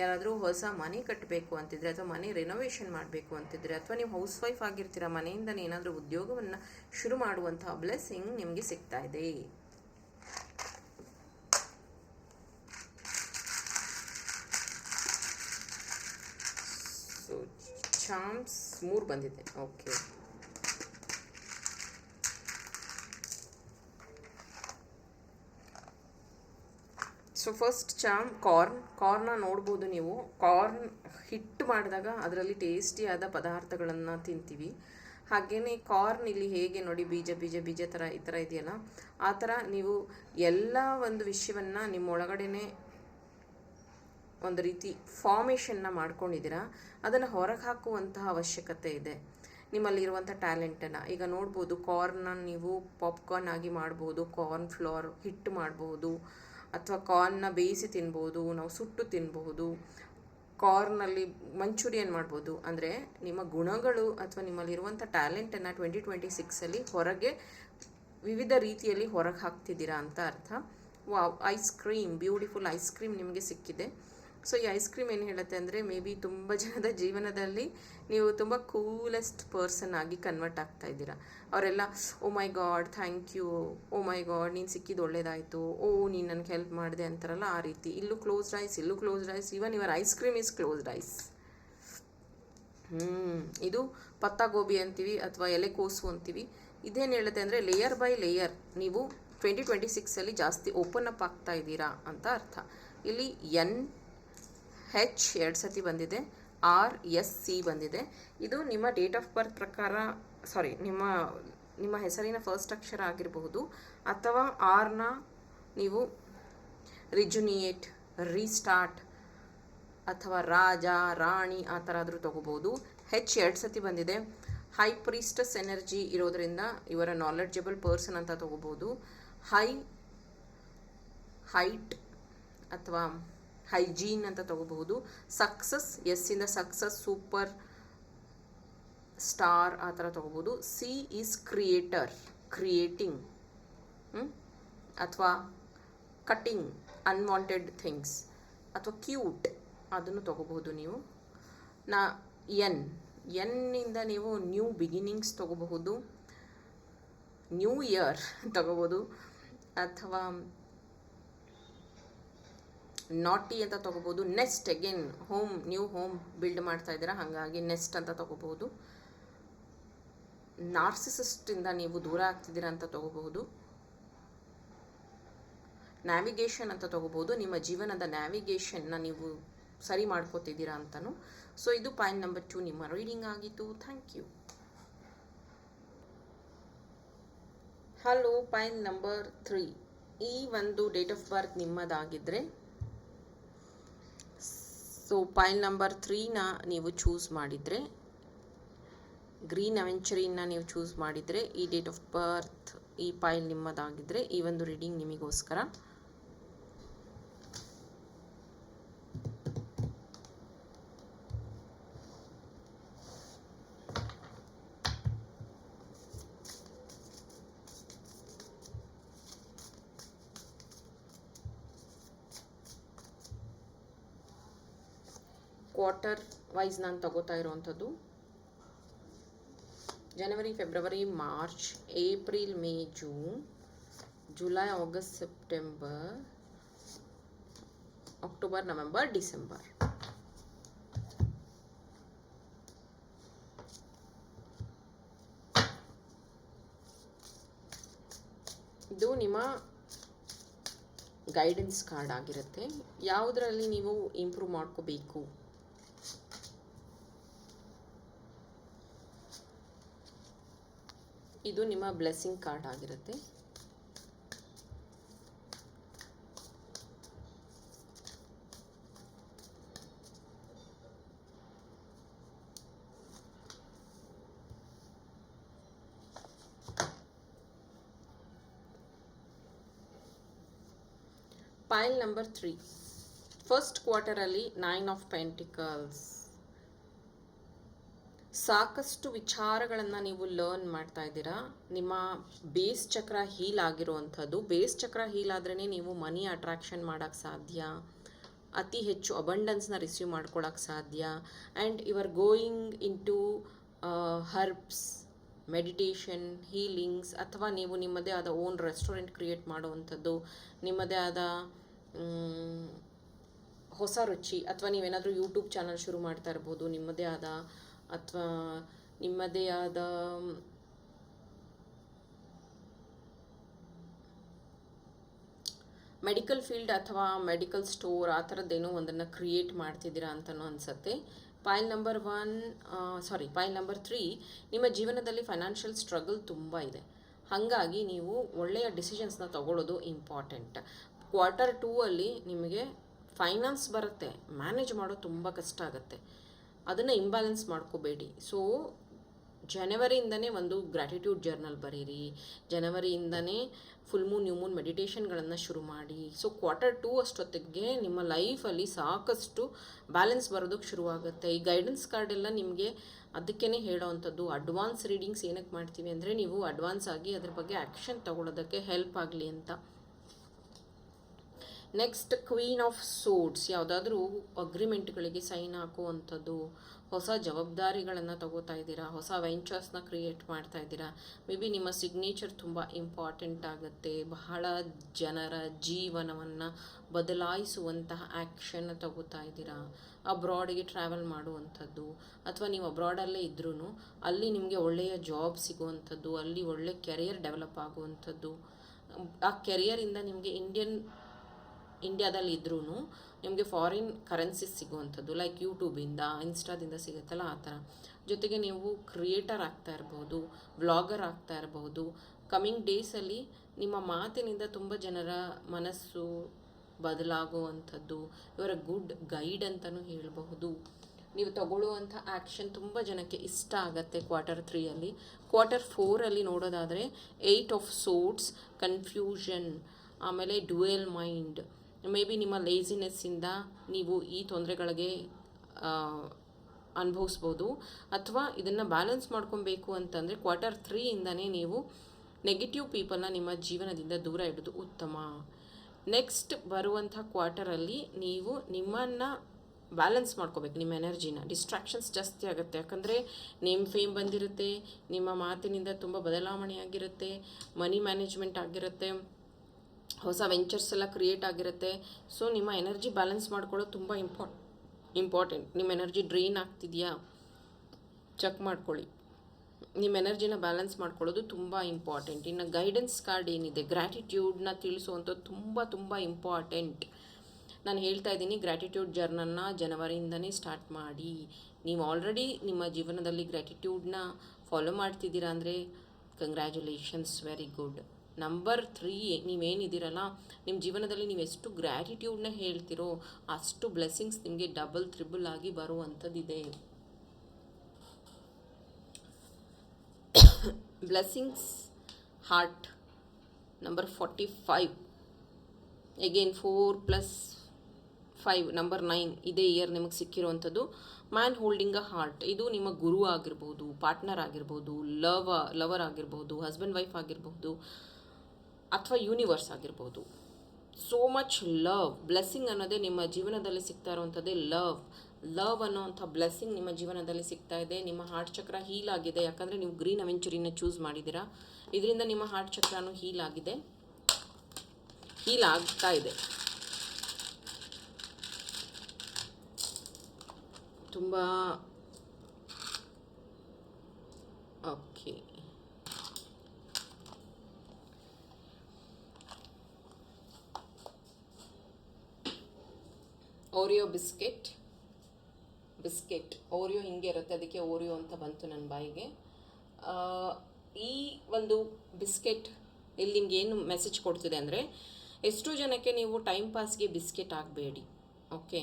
ಯಾರಾದರೂ ಹೊಸ ಮನೆ ಕಟ್ಟಬೇಕು ಅಂತಿದ್ರೆ ಅಥವಾ ಮನೆ ರಿನೋವೇಷನ್ ಮಾಡಬೇಕು ಅಂತಿದ್ರೆ ಅಥವಾ ನೀವು ಹೌಸ್ ವೈಫ್ ಆಗಿರ್ತೀರ, ಮನೆಯಿಂದನೇ ಏನಾದರೂ ಉದ್ಯೋಗವನ್ನು ಶುರು ಮಾಡುವಂತಹ ಬ್ಲೆಸ್ಸಿಂಗ್ ನಿಮಗೆ ಸಿಗ್ತಾ ಇದೆ. ಚಾಮ್ಸ್ ಮೂರು ಬಂದಿದೆ. Okay so first charm corn ಕಾರ್ನ ನೋಡ್ಬೋದು ನೀವು. ಕಾರ್ನ್ ಹಿಟ್ಟು ಮಾಡಿದಾಗ ಅದರಲ್ಲಿ ಟೇಸ್ಟಿಯಾದ ಪದಾರ್ಥಗಳನ್ನು ತಿಂತೀವಿ. ಹಾಗೆಯೇ ಕಾರ್ನ್ ಇಲ್ಲಿ ಹೇಗೆ ನೋಡಿ ಬೀಜ ಬೀಜ ಬೀಜ ಥರ ಈ ಥರ ಇದೆಯಲ್ಲ, ಆ ಥರ ನೀವು ಎಲ್ಲ ಒಂದು ವಿಷಯವನ್ನು ನಿಮ್ಮ ಒಳಗಡೆನೇ ಒಂದು ರೀತಿ ಫಾರ್ಮೇಷನ್ನ ಮಾಡ್ಕೊಂಡಿದ್ದೀರಾ, ಅದನ್ನು ಹೊರಗೆ ಹಾಕುವಂತಹ ಅವಶ್ಯಕತೆ ಇದೆ. ನಿಮ್ಮಲ್ಲಿರುವಂಥ ಟ್ಯಾಲೆಂಟನ್ನು ಈಗ ನೋಡ್ಬೋದು ಕಾರ್ನ ನೀವು ಪಾಪ್ಕಾರ್ನ್ ಆಗಿ ಮಾಡ್ಬೋದು ಕಾರ್ನ್ ಫ್ಲೋರ್ ಹಿಟ್ಟು ಮಾಡ್ಬೋದು ಅಥವಾ ಕಾರ್ನ್ನ ಬೇಯಿಸಿ ತಿನ್ಬೋದು ನಾವು ಸುಟ್ಟು ತಿನ್ಬಹುದು ಕಾರ್ನಲ್ಲಿ ಮಂಚೂರಿಯನ್ ಮಾಡ್ಬೋದು ಅಂದರೆ ನಿಮ್ಮ ಗುಣಗಳು ಅಥವಾ ನಿಮ್ಮಲ್ಲಿರುವಂಥ ಟ್ಯಾಲೆಂಟನ್ನು ಟ್ವೆಂಟಿ ಟ್ವೆಂಟಿ ಸಿಕ್ಸಲ್ಲಿ ಹೊರಗೆ ವಿವಿಧ ರೀತಿಯಲ್ಲಿ ಹೊರಗೆ ಹಾಕ್ತಿದ್ದೀರಾ ಅಂತ ಅರ್ಥ. Wow, ice cream, beautiful ice cream ನಿಮಗೆ ಸಿಕ್ಕಿದೆ. ಸೊ ಈ ಐಸ್ ಕ್ರೀಮ್ ಏನು ಹೇಳುತ್ತೆ ಅಂದರೆ ಮೇ ಬಿ ತುಂಬ ಜನದ ಜೀವನದಲ್ಲಿ ನೀವು ತುಂಬ ಕೂಲೆಸ್ಟ್ ಪರ್ಸನ್ ಆಗಿ ಕನ್ವರ್ಟ್ ಆಗ್ತಾ ಇದ್ದೀರಾ. ಅವರೆಲ್ಲ ಓ my god thank you oh my god ನೀನು ಸಿಕ್ಕಿದ್ದು ಒಳ್ಳೇದಾಯಿತು. ಓ ನೀನು ನನಗೆ ಹೆಲ್ಪ್ ಮಾಡಿದೆ ಅಂತಾರಲ್ಲ, ಆ ರೀತಿ. ಇಲ್ಲೂ ಕ್ಲೋಸ್ ರೈಸ್ ಇಲ್ಲೂ closed eyes even ever ice cream is closed eyes ಹ್ಞೂ ಇದು ಪತ್ತ ಗೋಬಿ ಅಂತೀವಿ ಅಥವಾ ಎಲೆಕೋಸು ಅಂತೀವಿ. ಇದೇನು ಹೇಳುತ್ತೆ ಅಂದರೆ ಲೇಯರ್ ಬೈ ಲೇಯರ್ ನೀವು ಟ್ವೆಂಟಿ ಟ್ವೆಂಟಿ ಸಿಕ್ಸಲ್ಲಿ ಜಾಸ್ತಿ ಓಪನ್ ಅಪ್ ಆಗ್ತಾ ಇದ್ದೀರಾ ಅಂತ ಅರ್ಥ. ಇಲ್ಲಿ ಎನ್ ಹೆಚ್ ಎರಡು ಸತಿ ಬಂದಿದೆ ಆರ್ ಎಸ್ ಸಿ ಬಂದಿದೆ. ಇದು ನಿಮ್ಮ ಡೇಟ್ ಆಫ್ ಬರ್ತ್ ಪ್ರಕಾರ ಸಾರಿ ನಿಮ್ಮ ನಿಮ್ಮ ಹೆಸರಿನ ಫಸ್ಟ್ ಅಕ್ಷರ ಆಗಿರಬಹುದು, ಅಥವಾ ಆರ್ನ ನೀವು ರಿಜುನಿಯೇಟ್ ರೀಸ್ಟಾರ್ಟ್ ಅಥವಾ ರಾಜ, ರಾಣಿ ಆ ಥರ ಆದರೂ ತೊಗೋಬೋದು ಹೆಚ್ ಎರಡು ಸತಿ ಬಂದಿದೆ. ಹೈ ಪ್ರೀಸ್ಟಸ್ ಎನರ್ಜಿ ಇರೋದರಿಂದ ಇವರ ನಾಲೆಡ್ಜಬಲ್ ಪರ್ಸನ್ ಅಂತ ತೊಗೋಬೋದು ಹೈ ಹೈಟ್ ಅಥವಾ ಹೈಜೀನ್ ಅಂತ ತಗೋಬಹುದು. ಸಕ್ಸಸ್ ಎಸ್ಸಿಂದ ಸಕ್ಸಸ್, ಸೂಪರ್ ಸ್ಟಾರ್ ಆ ಥರ ತಗೋಬೋದು ಸಿ ಈಸ್ ಕ್ರಿಯೇಟರ್ ಕ್ರಿಯೇಟಿಂಗ್ ಅಥವಾ ಕಟ್ಟಿಂಗ್ ಅನ್ವಾಂಟೆಡ್ ಥಿಂಗ್ಸ್ ಅಥವಾ ಕ್ಯೂಟ್ ಅದನ್ನು ತಗೋಬಹುದು ನೀವು. ನಾ ಎನ್ ಎನ್ನಿಂದ ನೀವು ನ್ಯೂ ಬಿಗಿನಿಂಗ್ಸ್ ತಗೋಬಹುದು. ನ್ಯೂ ಇಯರ್ ತಗೋಬೋದು ಅಥವಾ ನಾಟಿ ಅಂತ ತಗೋಬೋದು nest again home new home build ಮಾಡ್ತಾ ಇದ್ದೀರಾ, ಹಾಗಾಗಿ ನೆಸ್ಟ್ ಅಂತ ತಗೋಬಹುದು. ನಾರ್ಸಿಸಿಸ್ಟಿಂದ ನೀವು ದೂರ ಆಗ್ತಿದ್ದೀರಾ ಅಂತ ತಗೋಬಹುದು. ನ್ಯಾವಿಗೇಷನ್ ಅಂತ ತಗೋಬಹುದು. ನಿಮ್ಮ ಜೀವನದ ನ್ಯಾವಿಗೇಷನ್ನ ನೀವು ಸರಿ ಮಾಡ್ಕೋತಿದ್ದೀರಾ ಅಂತಲೂ ಸೊ ಇದು ಪಾಯಿಂಟ್ ನಂಬರ್ ಟು ನಿಮ್ಮ ರೀಡಿಂಗ್ ಆಗಿತ್ತು. Thank you hello point number three ಈ ಒಂದು ಡೇಟ್ ಆಫ್ ಬರ್ತ್ ನಿಮ್ಮದಾಗಿದ್ದರೆ ಸೊ ಪೈಲ್ ನಂಬರ್ ತ್ರೀನ ನೀವು ಚೂಸ್ ಮಾಡಿದರೆ ಗ್ರೀನ್ ಅವೆಂಚರಿನ ನೀವು ಚೂಸ್ ಮಾಡಿದರೆ, ಈ ಡೇಟ್ ಆಫ್ ಬರ್ತ್ ಈ ಪೈಲ್ ನಿಮ್ಮದಾಗಿದ್ದರೆ ಈ ಒಂದು ರೀಡಿಂಗ್ ನಿಮಗೋಸ್ಕರ ಕ್ವಾರ್ಟರ್ ವೈಸ್ ನಾನು ತಗೋತಾ ಇರುವಂಥದ್ದು ಜನವರಿ February March April May June July August September October November December ಇದು ನಿಮ್ಮ ಗೈಡೆನ್ಸ್ ಕಾರ್ಡ್ ಆಗಿರುತ್ತೆ. ಯಾವುದರಲ್ಲಿ ನೀವು ಇಂಪ್ರೂವ್ ಮಾಡ್ಕೋಬೇಕು? ಇದು ನಿಮ್ಮ ಬ್ಲೆಸ್ಸಿಂಗ್ ಕಾರ್ಡ್ ಆಗಿರುತ್ತೆ. ಫೈಲ್ ನಂಬರ್ ತ್ರೀ ಫಸ್ಟ್ ಕ್ವಾರ್ಟರಲ್ಲಿ ನೈನ್ ಆಫ್ ಪೆಂಟಿಕಲ್ಸ್ ಸಾಕಷ್ಟು ವಿಚಾರಗಳನ್ನು ನೀವು ಲರ್ನ್ ಮಾಡ್ತಾ ಇದ್ದೀರಾ? ನಿಮ್ಮ ಬೇಸ್ ಚಕ್ರ ಹೀಲ್ ಆಗಿರುವಂಥದ್ದು. ಬೇಸ್ ಚಕ್ರ ಹೀಲ್ ಆದ್ರೇ ನೀವು ಮನಿ ಅಟ್ರಾಕ್ಷನ್ ಮಾಡೋಕ್ಕೆ ಸಾಧ್ಯ. ಅತಿ ಹೆಚ್ಚು ಅಬಂಡನ್ಸ್ನ ರಿಸೀವ್ ಮಾಡ್ಕೊಳಕ್ಕೆ ಸಾಧ್ಯ. And you are going in to herbs meditation healings ಅಥವಾ ನೀವು ನಿಮ್ಮದೇ ಆದ ಓನ್ ರೆಸ್ಟೋರೆಂಟ್ ಕ್ರಿಯೇಟ್ ಮಾಡುವಂಥದ್ದು. ನಿಮ್ಮದೇ ಆದ ಹೊಸ ರುಚಿ ಅಥವಾ ನೀವೇನಾದರೂ ಯೂಟ್ಯೂಬ್ ಚಾನಲ್ ಶುರು ಮಾಡ್ತಾ ಇರ್ಬೋದು. ನಿಮ್ಮದೇ ಆದ ಅಥವಾ ನಿಮ್ಮದೇ ಆದ ಮೆಡಿಕಲ್ ಫೀಲ್ಡ್ ಅಥವಾ ಮೆಡಿಕಲ್ ಸ್ಟೋರ್ ಆ ಥರದ್ದೇನೋ ಒಂದನ್ನು ಕ್ರಿಯೇಟ್ ಮಾಡ್ತಿದ್ದೀರಾ ಅಂತಲೂ ಅನಿಸುತ್ತೆ. Pile number one sorry pile number three ನಿಮ್ಮ ಜೀವನದಲ್ಲಿ ಫೈನಾನ್ಷಿಯಲ್ ಸ್ಟ್ರಗಲ್ ತುಂಬ ಇದೆ. ಹಾಗಾಗಿ ನೀವು ಒಳ್ಳೆಯ ಡಿಸಿಷನ್ಸ್ನ ತಗೊಳ್ಳೋದು ಇಂಪಾರ್ಟೆಂಟ್ ಕ್ವಾರ್ಟರ್ ಟೂ ಅಲ್ಲಿ ನಿಮಗೆ ಫೈನಾನ್ಸ್ ಬರುತ್ತೆ ಮ್ಯಾನೇಜ್ ಮಾಡೋದು ತುಂಬ ಕಷ್ಟ ಆಗುತ್ತೆ. ಅದನ್ನು ಇಂಬ್ಯಾಲೆನ್ಸ್ ಮಾಡ್ಕೋಬೇಡಿ. ಸೊ ಜನವರಿಯಿಂದನೇ ಒಂದು ಗ್ರ್ಯಾಟಿಟ್ಯೂಡ್ ಜರ್ನಲ್ ಬರೀರಿ. ಜನವರಿಯಿಂದನೇ ಫುಲ್ ಮೂನ್ ನ್ಯೂ ಮೂನ್ ಮೆಡಿಟೇಷನ್ಗಳನ್ನು ಶುರು ಮಾಡಿ. ಸೊ ಕ್ವಾರ್ಟರ್ ಟೂ ಅಷ್ಟೊತ್ತಿಗೆ ನಿಮ್ಮ ಲೈಫಲ್ಲಿ ಸಾಕಷ್ಟು ಬ್ಯಾಲೆನ್ಸ್ ಬರೋದಕ್ಕೆ ಶುರುವಾಗುತ್ತೆ. ಈ ಗೈಡೆನ್ಸ್ ಕಾರ್ಡ್ ಎಲ್ಲ ನಿಮಗೆ ಅದಕ್ಕೇ ಹೇಳೋವಂಥದ್ದು ಅಡ್ವಾನ್ಸ್ ರೀಡಿಂಗ್ಸ್ ಏನಕ್ಕೆ ಮಾಡ್ತೀವಿ ಅಂದರೆ ನೀವು ಅಡ್ವಾನ್ಸ್ ಆಗಿ ಅದ್ರ ಬಗ್ಗೆ ಆ್ಯಕ್ಷನ್ ತಗೊಳ್ಳೋದಕ್ಕೆ ಹೆಲ್ಪ್ ಆಗಲಿ ಅಂತ. ನೆಕ್ಸ್ಟ್ ಕ್ವೀನ್ ಆಫ್ ಸೋಡ್ಸ್ ಯಾವುದಾದ್ರೂ ಅಗ್ರಿಮೆಂಟ್ಗಳಿಗೆ ಸೈನ್ ಹಾಕುವಂಥದ್ದು, ಹೊಸ ಜವಾಬ್ದಾರಿಗಳನ್ನು ತಗೋತಾ ಇದ್ದೀರಾ? ಹೊಸ ವೆಂಚರ್ಸ್ನ ಕ್ರಿಯೇಟ್ ಮಾಡ್ತಾ ಇದ್ದೀರಾ? ಮೇ ಬಿ ನಿಮ್ಮ ಸಿಗ್ನೇಚರ್ ತುಂಬ ಇಂಪಾರ್ಟೆಂಟ್ ಆಗುತ್ತೆ. ಬಹಳ ಜನರ ಜೀವನವನ್ನು ಬದಲಾಯಿಸುವಂತಹ ಆ್ಯಕ್ಷನ್ನ ತಗೋತಾ ಇದ್ದೀರಾ? ಅಬ್ರಾಡ್ಗೆ ಟ್ರಾವೆಲ್ ಮಾಡುವಂಥದ್ದು, ಅಥವಾ ನೀವು ಅಬ್ರಾಡಲ್ಲೇ ಇದ್ರೂ ಅಲ್ಲಿ ನಿಮಗೆ ಒಳ್ಳೆಯ ಜಾಬ್ ಸಿಗುವಂಥದ್ದು, ಅಲ್ಲಿ ಒಳ್ಳೆ ಕೆರಿಯರ್ ಡೆವಲಪ್ ಆಗುವಂಥದ್ದು. ಆ ಕೆರಿಯರಿಂದ ನಿಮಗೆ ಇಂಡಿಯನ್ ಇಂಡಿಯಾದಲ್ಲಿ ಇದ್ರೂ ನಿಮಗೆ ಫಾರಿನ್ ಕರೆನ್ಸೀಸ್ ಸಿಗುವಂಥದ್ದು ಲೈಕ್ ಯೂಟ್ಯೂಬಿಂದ ಇನ್ಸ್ಟಾದಿಂದ ಸಿಗುತ್ತಲ್ಲ ಆ ಥರ. ಜೊತೆಗೆ ನೀವು ಕ್ರಿಯೇಟರ್ ಆಗ್ತಾ ಇರ್ಬೋದು ಬ್ಲಾಗರ್ ಆಗ್ತಾ ಇರ್ಬೋದು. ಕಮಿಂಗ್ ಡೇಸಲ್ಲಿ ನಿಮ್ಮ ಮಾತಿನಿಂದ ತುಂಬ ಜನರ ಮನಸ್ಸು ಬದಲಾಗುವಂಥದ್ದು. ಇವರ ಗುಡ್ ಗೈಡ್ ಅಂತಲೂ ಹೇಳಬಹುದು. ನೀವು ತಗೊಳ್ಳುವಂಥ ಆ್ಯಕ್ಷನ್ ತುಂಬ ಜನಕ್ಕೆ ಇಷ್ಟ ಆಗುತ್ತೆ ಕ್ವಾರ್ಟರ್ ತ್ರೀಯಲ್ಲಿ ಕ್ವಾರ್ಟರ್ ಫೋರಲ್ಲಿ ನೋಡೋದಾದರೆ ಏಯ್ಟ್ ಆಫ್ ಸೋಟ್ಸ್ ಕನ್ಫ್ಯೂಷನ್ ಆಮೇಲೆ ಡ್ಯುಯಲ್ ಮೈಂಡ್ ಮೇ ಬಿ ನಿಮ್ಮ ಲೇಸಿನೆಸ್ಸಿಂದ ನೀವು ಈ ತೊಂದರೆಗಳಿಗೆ ಅನುಭವಿಸ್ಬೋದು. ಅಥವಾ ಇದನ್ನು ಬ್ಯಾಲೆನ್ಸ್ ಮಾಡ್ಕೊಬೇಕು ಅಂತಂದರೆ ಕ್ವಾರ್ಟರ್ ತ್ರೀಯಿಂದನೇ ನೀವು ನೆಗೆಟಿವ್ ಪೀಪಲ್ನ ನಿಮ್ಮ ಜೀವನದಿಂದ ದೂರ ಇಡೋದು ಉತ್ತಮ. ನೆಕ್ಸ್ಟ್ ಬರುವಂಥ ಕ್ವಾರ್ಟರಲ್ಲಿ ನೀವು ನಿಮ್ಮನ್ನು ಬ್ಯಾಲೆನ್ಸ್ ಮಾಡ್ಕೋಬೇಕು, ನಿಮ್ಮ ಎನರ್ಜಿನ ಡಿಸ್ಟ್ರಾಕ್ಷನ್ಸ್ ಜಾಸ್ತಿ ಆಗುತ್ತೆ. ಯಾಕಂದರೆ ನೇಮ್ ಫೇಮ್ ಬಂದಿರುತ್ತೆ, ನಿಮ್ಮ ಮಾತಿನಿಂದ ತುಂಬ ಬದಲಾವಣೆ ಆಗಿರುತ್ತೆ ಮನಿ ಮ್ಯಾನೇಜ್ಮೆಂಟ್ ಆಗಿರುತ್ತೆ. ಹೊಸ ವೆಂಚರ್ಸ್ ಎಲ್ಲ ಕ್ರಿಯೇಟ್ ಆಗಿರುತ್ತೆ. ಸೊ ನಿಮ್ಮ ಎನರ್ಜಿ ಬ್ಯಾಲೆನ್ಸ್ ಮಾಡ್ಕೊಳ್ಳೋದು ತುಂಬ ಇಂಪಾರ್ಟ್ ಇಂಪಾರ್ಟೆಂಟ್ ನಿಮ್ಮ ಎನರ್ಜಿ ಡ್ರೈನ್ ಆಗ್ತಿದೆಯಾ? ಚೆಕ್ ಮಾಡ್ಕೊಳ್ಳಿ. ನಿಮ್ಮ ಎನರ್ಜಿನ ಬ್ಯಾಲೆನ್ಸ್ ಮಾಡ್ಕೊಳ್ಳೋದು ತುಂಬ ಇಂಪಾರ್ಟೆಂಟ್ ಇನ್ನು ಗೈಡೆನ್ಸ್ ಕಾರ್ಡ್ ಏನಿದೆ? ಗ್ರ್ಯಾಟಿಟ್ಯೂಡ್ನ ತಿಳಿಸುವಂಥದ್ದು ತುಂಬ ತುಂಬ ಇಂಪಾರ್ಟೆಂಟ್ ನಾನು ಹೇಳ್ತಾ ಇದ್ದೀನಿ ಗ್ರ್ಯಾಟಿಟ್ಯೂಡ್ ಜರ್ನನ್ನ ಜನವರಿಯಿಂದನೇ ಸ್ಟಾರ್ಟ್ ಮಾಡಿ. ನೀವು ಆಲ್ರೆಡಿ ನಿಮ್ಮ ಜೀವನದಲ್ಲಿ ಗ್ರ್ಯಾಟಿಟ್ಯೂಡ್ನ ಫಾಲೋ ಮಾಡ್ತಿದ್ದೀರಾ ಅಂದರೆ congratulations very good number three ನೀವೇನಿದ್ದೀರಲ್ಲ ನಿಮ್ಮ ಜೀವನದಲ್ಲಿ ನೀವು ಎಷ್ಟು ಗ್ರ್ಯಾಟಿಟ್ಯೂಡ್ನ ಹೇಳ್ತಿರೋ, ಅಷ್ಟು ಬ್ಲೆಸ್ಸಿಂಗ್ಸ್ ನಿಮಗೆ ಡಬಲ್ ತ್ರಿಬಲ್ ಆಗಿ ಬರುವಂಥದ್ದಿದೆ. Blessings heart number forty five again four plus five number nine ಇದೇ ಇಯರ್ ನಿಮಗೆ ಸಿಕ್ಕಿರುವಂಥದ್ದು. ಮ್ಯಾನ್ ಹೋಲ್ಡಿಂಗ್ ಅ ಹಾರ್ಟ್ ಇದು ನಿಮ್ಮ ಗುರು ಆಗಿರ್ಬೋದು ಪಾರ್ಟ್ನರ್ ಆಗಿರ್ಬೋದು ಲವ ಲವರ್ ಆಗಿರ್ಬೋದು ಹಸ್ಬೆಂಡ್ ವೈಫ್ ಆಗಿರ್ಬೋದು. ಅಥವಾ ಯೂನಿವರ್ಸ್ ಆಗಿರ್ಬೋದು. ಸೋ ಮಚ್ ಲವ್ ಬ್ಲೆಸ್ಸಿಂಗ್ ಅನ್ನೋದೇ ನಿಮ್ಮ ಜೀವನದಲ್ಲಿ ಸಿಗ್ತಾ ಇರುವಂಥದ್ದೇ ಲವ್ ಲವ್ ಅನ್ನೋವಂಥ ಬ್ಲೆಸ್ಸಿಂಗ್ ನಿಮ್ಮ ಜೀವನದಲ್ಲಿ ಸಿಗ್ತಾ ಇದೆ. ನಿಮ್ಮ ಹಾರ್ಟ್ ಚಕ್ರ ಹೀಲ್ ಆಗಿದೆ. ಯಾಕಂದರೆ ನೀವು ಗ್ರೀನ್ ಅವೆಂಚುರಿನ ಚೂಸ್ ಮಾಡಿದ್ದೀರಾ. ಇದರಿಂದ ನಿಮ್ಮ ಹಾರ್ಟ್ ಚಕ್ರನೂ ಹೀಲ್ ಆಗಿದೆ. ಹೀಲ್ ಆಗ್ತಾ ಇದೆ. ತುಂಬ okay Oreo biscuit biscuit Oreo ಹಿಂಗೆ ಇರುತ್ತೆ, ಅದಕ್ಕೆ ಓರಿಯೋ ಅಂತ ಬಂತು ನನ್ನ ಬಾಯಿಗೆ. ಈ ಒಂದು ಬಿಸ್ಕೆಟ್ ಇಲ್ಲಿ ನಿಮ್ಗೆ ಏನು ಮೆಸೇಜ್ ಕೊಡ್ತಿದೆ ಅಂದರೆ, ಎಷ್ಟೋ ಜನಕ್ಕೆ ನೀವು ಟೈಮ್ ಪಾಸ್ಗೆ ಬಿಸ್ಕೆಟ್ ಆಗಬೇಡಿ ಓಕೆ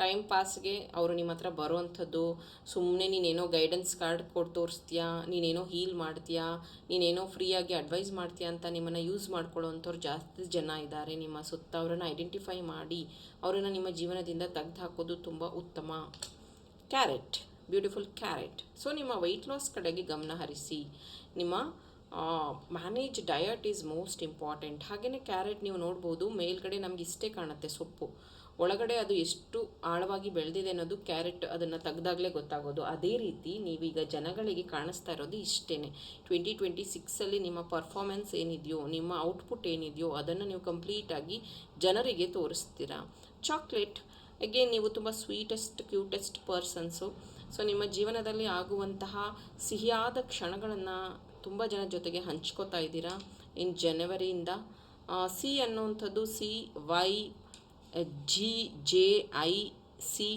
ಟೈಮ್ ಪಾಸ್ಗೆ ಅವರು ನಿಮ್ಮ ಹತ್ರ ಬರುವಂಥದ್ದು ಸುಮ್ಮನೆ ನೀನೇನೋ ಗೈಡೆನ್ಸ್ ಕಾರ್ಡ್ ಕೊಟ್ಟು ತೋರಿಸ್ತೀಯಾ, ನೀನೇನೋ ಹೀಲ್ ಮಾಡ್ತೀಯಾ, ನೀನೇನೋ ಫ್ರೀಯಾಗಿ ಅಡ್ವೈಸ್ ಮಾಡ್ತೀಯಾ ಅಂತ ನಿಮ್ಮನ್ನು ಯೂಸ್ ಮಾಡ್ಕೊಳ್ಳೋವಂಥವ್ರು ಜಾಸ್ತಿ ಜನ ಇದ್ದಾರೆ. ನಿಮ್ಮ ಸುತ್ತ ಅವರನ್ನು ಐಡೆಂಟಿಫೈ ಮಾಡಿ, ಅವರನ್ನು ನಿಮ್ಮ ಜೀವನದಿಂದ ತೆಗ್ದು ಹಾಕೋದು ತುಂಬ ಉತ್ತಮ. ಕ್ಯಾರೆಟ್ ಬ್ಯೂಟಿಫುಲ್ ಕ್ಯಾರೆಟ್ ಸೊ ನಿಮ್ಮ ವೆಯ್ಟ್ ಲಾಸ್ ಕಡೆಗೆ ಗಮನ ಹರಿಸಿ. ನಿಮ್ಮ manage diet is most important ಹಾಗೆಯೇ ಕ್ಯಾರೆಟ್ ನೀವು ನೋಡ್ಬೋದು, ಮೇಲ್ಗಡೆ ನಮಗೆ ಇಷ್ಟೇ ಕಾಣುತ್ತೆ ಸೊಪ್ಪು. ಒಳಗಡೆ ಅದು ಎಷ್ಟು ಆಳವಾಗಿ ಬೆಳೆದಿದೆ ಅನ್ನೋದು ಕ್ಯಾರೆಟ್ ಅದನ್ನು ತೆಗೆದಾಗಲೇ ಗೊತ್ತಾಗೋದು. ಅದೇ ರೀತಿ ನೀವೀಗ ಜನಗಳಿಗೆ ಕಾಣಿಸ್ತಾ ಇರೋದು ಇಷ್ಟೇ ಟ್ವೆಂಟಿ ಟ್ವೆಂಟಿ ಸಿಕ್ಸಲ್ಲಿ ನಿಮ್ಮ ಪರ್ಫಾರ್ಮೆನ್ಸ್ ಏನಿದೆಯೋ, ನಿಮ್ಮ ಔಟ್ಪುಟ್ ಏನಿದೆಯೋ ಅದನ್ನು ನೀವು ಕಂಪ್ಲೀಟಾಗಿ ಜನರಿಗೆ ತೋರಿಸ್ತೀರಾ? ಚಾಕ್ಲೇಟ್, ಅಗೇನ್ ನೀವು ತುಂಬ ಸ್ವೀಟೆಸ್ಟ್, ಕ್ಯೂಟೆಸ್ಟ್ ಪರ್ಸನ್ಸು. ಸೊ ನಿಮ್ಮ ಜೀವನದಲ್ಲಿ ಆಗುವಂತಹ ಸಿಹಿಯಾದ ಕ್ಷಣಗಳನ್ನು ತುಂಬ ಜನ ಜೊತೆಗೆ ಹಂಚ್ಕೋತಾ ಇದ್ದೀರಾ? ಇನ್ ಜನವರಿಯಿಂದ ಸಿ ಅನ್ನುವಂಥದ್ದು C Y G J I C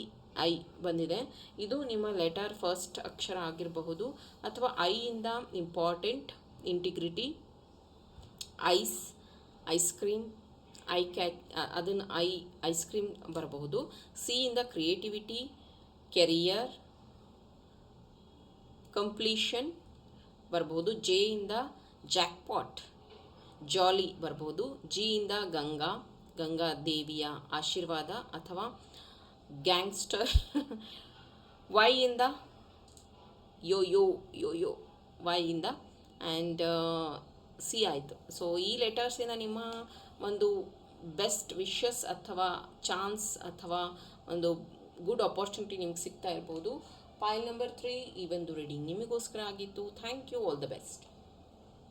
I ಬಂದಿದೆ. ಇದು ನಿಮ್ಮ ಲೆಟರ್ ಫಸ್ಟ್ ಅಕ್ಷರ ಆಗಿರಬಹುದು ಅಥವಾ ಐಯಿಂದ important integrity ice ice cream I catch ಅದನ್ನು ಐ ಐಸ್ ಕ್ರೀಮ್ ಬರಬಹುದು. ಸಿಯಿಂದ ಕ್ರಿಯೇಟಿವಿಟಿ ಕೆರಿಯರ್ ಕಂಪ್ಲೀಷನ್ ಬರ್ಬೋದು ಜೆಯಿಂದ ಜಾಕ್ಪಾಟ್ ಜಾಲಿ ಬರ್ಬೋದು ಜಿಯಿಂದ ಗಂಗಾ ಗಂಗಾ ದೇವಿಯ ಆಶೀರ್ವಾದ ಅಥವಾ ಗ್ಯಾಂಗ್ಸ್ಟರ್. ವೈಯಿಂದ ಯೋ ಯೋ ಯೋ ಯೋ ವೈಯಿಂದ ಆ್ಯಂಡ್ ಸಿ ಆಯಿತು. ಸೊ ಈ ಲೆಟರ್ಸಿಂದ ನಿಮ್ಮ ಒಂದು ಬೆಸ್ಟ್ ವಿಶಸ್ ಅಥವಾ ಚಾನ್ಸ್ ಅಥವಾ ಒಂದು ಗುಡ್ ಅಪರ್ಚುನಿಟಿ ನಿಮ್ಗೆ ಸಿಗ್ತಾ ಇರ್ಬೋದು. ಫೈಲ್ ನಂಬರ್ ತ್ರೀ ಈ ಒಂದು ರೀಡಿಂಗ್ ನಿಮಗೋಸ್ಕರ ಆಗಿತ್ತು. Thank you all the best